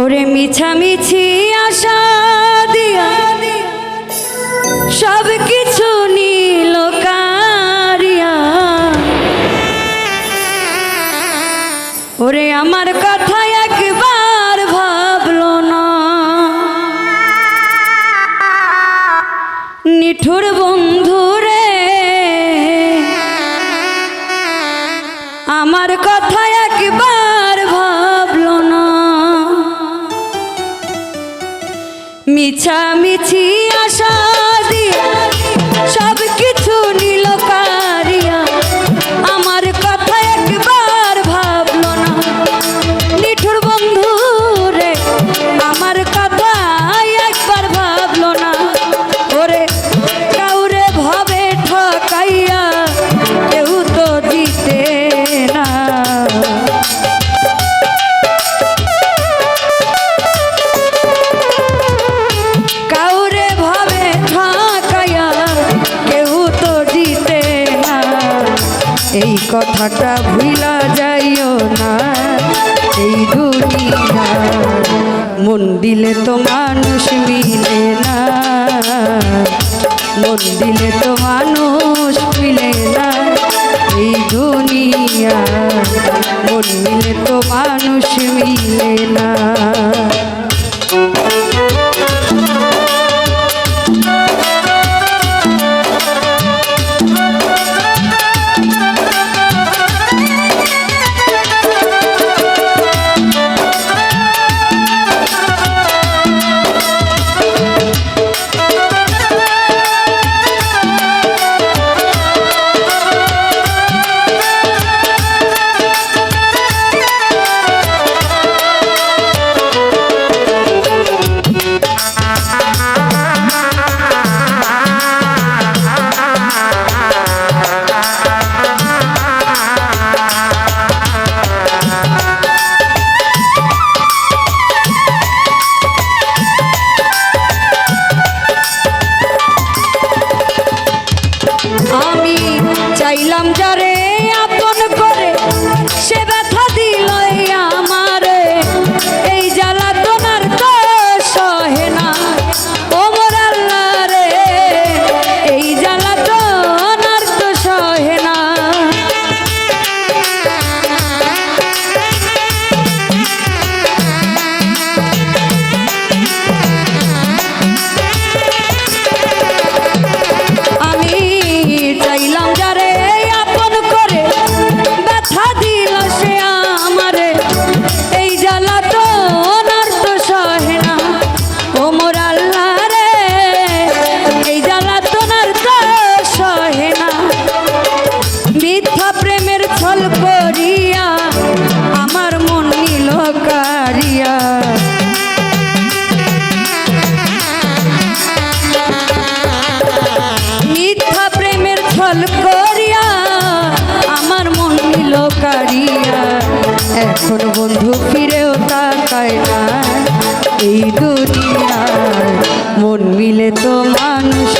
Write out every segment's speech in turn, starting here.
ওরে মিছামিছি আশা দিয়া সব কিছু নীল কারিয়া। ওরে আমার কথা একবার ভাবলো না। নিঠুর বন্ধু রে, আমার কথা মিছামিছি এই কথাটা ভুলা যাইও না, এই দুনিয়া মন দিলে তো মানুষ মিলে না, মন দিলে তো মানুষ মিলে না, এই দুনিয়া মন মিলে তো মানুষ মিলে না। প্রেমের ছল করিয়া, আমার মন নিল কারিয়া মিথ্যা প্রেমের ছল করিয়া, আমার মন নিল কারিয়া এখন বন্ধু ফিরেও তাকায় না এই দুনিয়ায়। মন মিলে তো মানুষ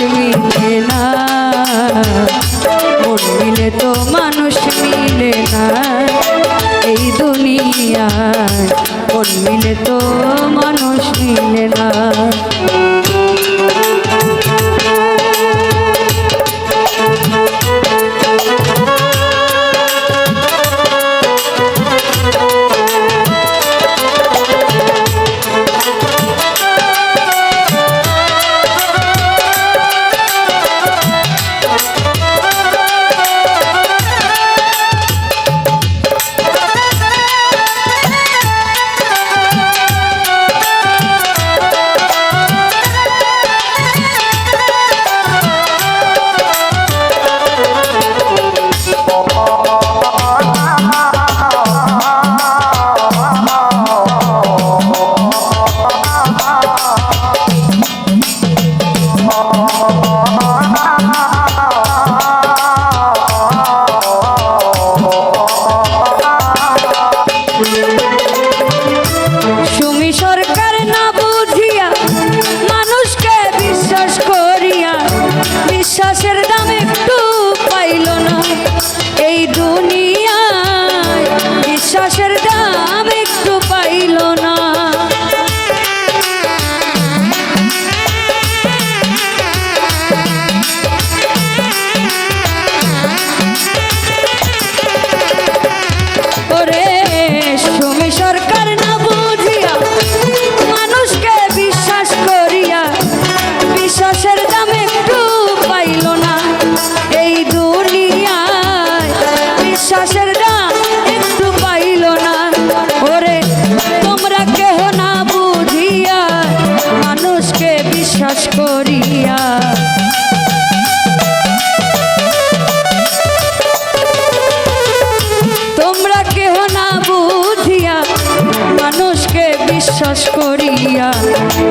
বিশ্বাস করিয়া,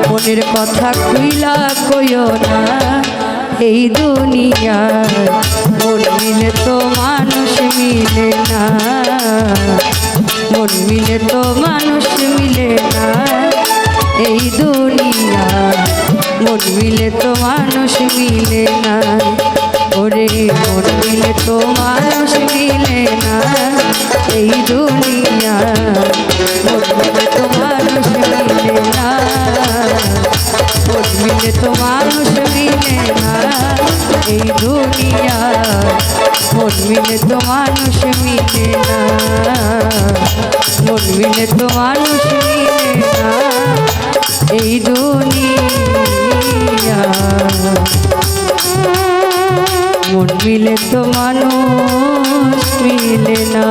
মনের কথা খুইলা কইও না। এই দুনিয়া মন মিলে তো মানুষ মিলে না। মন মিলে তো মানুষ মিলে না। এই দুনিয়া মন মিলে তো মানুষ মিলে না। দুনিয়া মন মিলে তো মানুষ মিলে না। মন মিলে তো মানুষ মিলে না এই দুনিয়া। মন মিলে তো মানুষ মিলে না।